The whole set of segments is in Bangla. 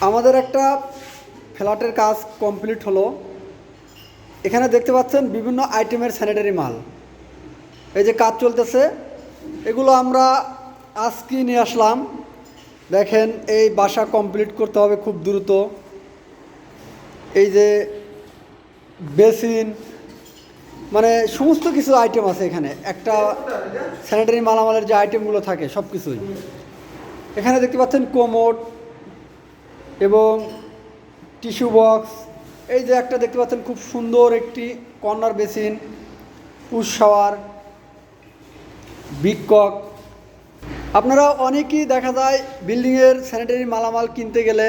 আমাদের একটা ফ্ল্যাটের কাজ কমপ্লিট হলো। এখানে দেখতে পাচ্ছেন বিভিন্ন আইটেমের স্যানিটারি মাল। এই যে কাজ চলতেছে, এগুলো আমরা আজকে নিয়ে আসলাম। দেখেন, এই বাসা কমপ্লিট করতে হবে খুব দ্রুত। এই যে বেসিন মানে সমস্ত কিছু আইটেম আছে এখানে। একটা স্যানিটারি মালামালের যে আইটেমগুলো থাকে সব কিছুই এখানে দেখতে পাচ্ছেন কোমোড এবং টিস্যু বক্স, এই যে একটা দেখতে পাচ্ছেন খুব সুন্দর একটি corner basin, push shower big cock আপনারা অনেকেই দেখা যায় বিল্ডিংয়ের স্যানিটারি মালামাল কিনতে গেলে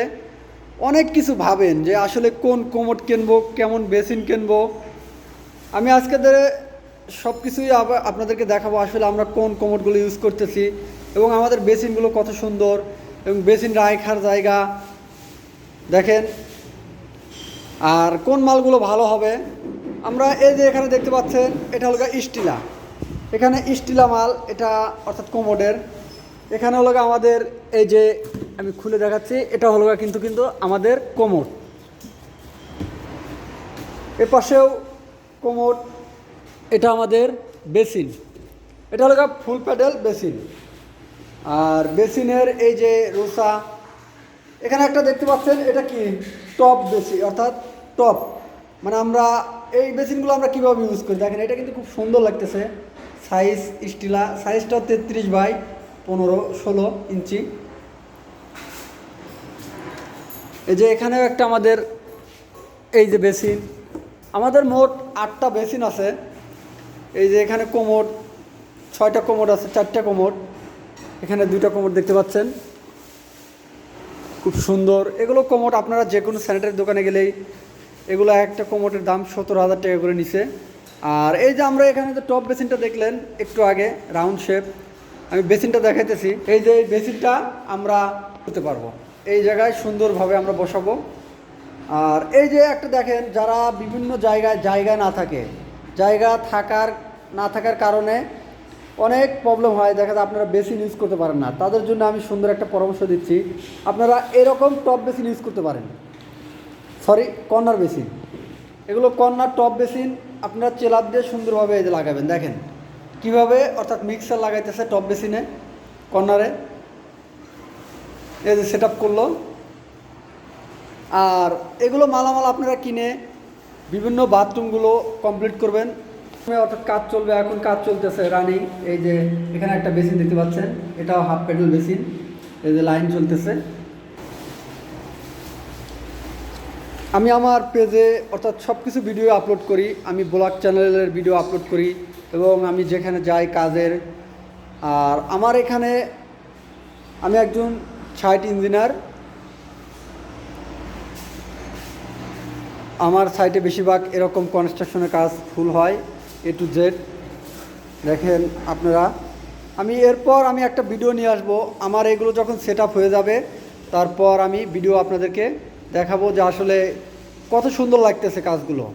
অনেক কিছু ভাবেন যে আসলে কোন কোমোড কিনবো, কেমন বেসিন কিনবো। আমি আজকে ধরে সব কিছুই আপনাদেরকে দেখাবো আসলে আমরা কোন কোমোডগুলো ইউজ করতেছি এবং আমাদের বেসিনগুলো কত সুন্দর এবং বেসিন রাখার জায়গা দেখেন, আর কোন মালগুলো ভালো হবে? আমরা এই যে এখানে দেখতে পাচ্ছেন, এটা হলো স্টিলা এখানে স্টিলা মাল, এটা অর্থাৎ কোমোডের। এখানে হলো আমাদের এই যে, আমি খুলে দেখাচ্ছি, এটা হলো কিন্তু কিন্তু আমাদের কোমোড। এ পাশেও কোমোড, এটা আমাদের বেসিন। এটা হলো ফুল প্যাডেল বেসিন। আর বেসিনের এই যে রোসা এখানে একটা দেখতে পাচ্ছেন, এটা কি? টপ বেসিন অর্থাৎ টপ। মানে আমরা এই বেসিনগুলো আমরা কীভাবে ইউজ করি? দেখেন, এটা কিন্তু খুব সুন্দর লাগতেছে। সাইজ স্টিলা, সাইজটা তেত্রিশ বাই পনেরো, ষোলো ইঞ্চি। এই যে এখানেও একটা আমাদের এই যে বেসিন। আমাদের মোট আটটা বেসিন আছে। এই যে এখানে কোমোড ছয়টা কোমোড আছে, চারটা কোমোড এখানে দুইটা কোমোড দেখতে পাচ্ছেন। খুব সুন্দর। এগুলো কোমোট আপনারা যে কোনো স্যানিটারি দোকানে গেলেই এগুলো একটা কোমোটের দাম সত্তর হাজার টাকা করে নিছে। আর এই যে আমরা এখানে যে টপ বেসিনটা দেখলেন একটু আগে রাউন্ড শেপ আমি বেসিনটা দেখাইতেছি। এই যে এই বেসিনটা আমরা করতে পারব। এই জায়গায় সুন্দরভাবে আমরা বসাবো। আর এই যে একটা দেখেন, যারা বিভিন্ন জায়গায় জায়গা না থাকে, জায়গা থাকার, না থাকার কারণে অনেক প্রবলেম হয়, দেখা যায় আপনারা বেসিন ইউজ করতে পারেন না। তাদের জন্য আমি সুন্দর একটা পরামর্শ দিচ্ছি। আপনারা এরকম টপ বেসিন ইউজ করতে পারেন। সরি কর্নার বেসিন এগুলো কর্নার টপ বেসিন আপনারা চেলার দিয়ে সুন্দরভাবে লাগাবেন, দেখেন। কীভাবে, অর্থাৎ মিক্সার লাগাইতেছে টপ বেসিনে কর্নারে এই যে সেট করল। আর এগুলো মালামাল আপনারা কিনে বিভিন্ন বাথরুমগুলো কমপ্লিট করবেন। অর্থাৎ কাজ চলবে, এখন কাজ চলতেছে রানিং এই যে এখানে একটা বেসিন দেখতে পাচ্ছেন, এটাও হাফ পেডেল বেসিন। এই যে লাইন চলতেছে। আমি আমার পেজে অর্থাৎ সব কিছু ভিডিও আপলোড করি, আমি ব্লগ চ্যানেলের ভিডিও আপলোড করি, এবং আমি যেখানে যাই কাজের, আর আমার এখানে আমি একজন সাইট ইঞ্জিনিয়ার আমার সাইটে বেশিরভাগ এরকম কনস্ট্রাকশনের কাজ ফুল হয়। এ টু জেড দেখেন আপনারা, আমি এরপর আমি একটা ভিডিও নিয়ে আসব। আমার এগুলো যখন সেট হয়ে যাবে, তারপর আমি ভিডিও আপনাদেরকে দেখাবো যে আসলে কত সুন্দর লাগতেছে কাজগুলো।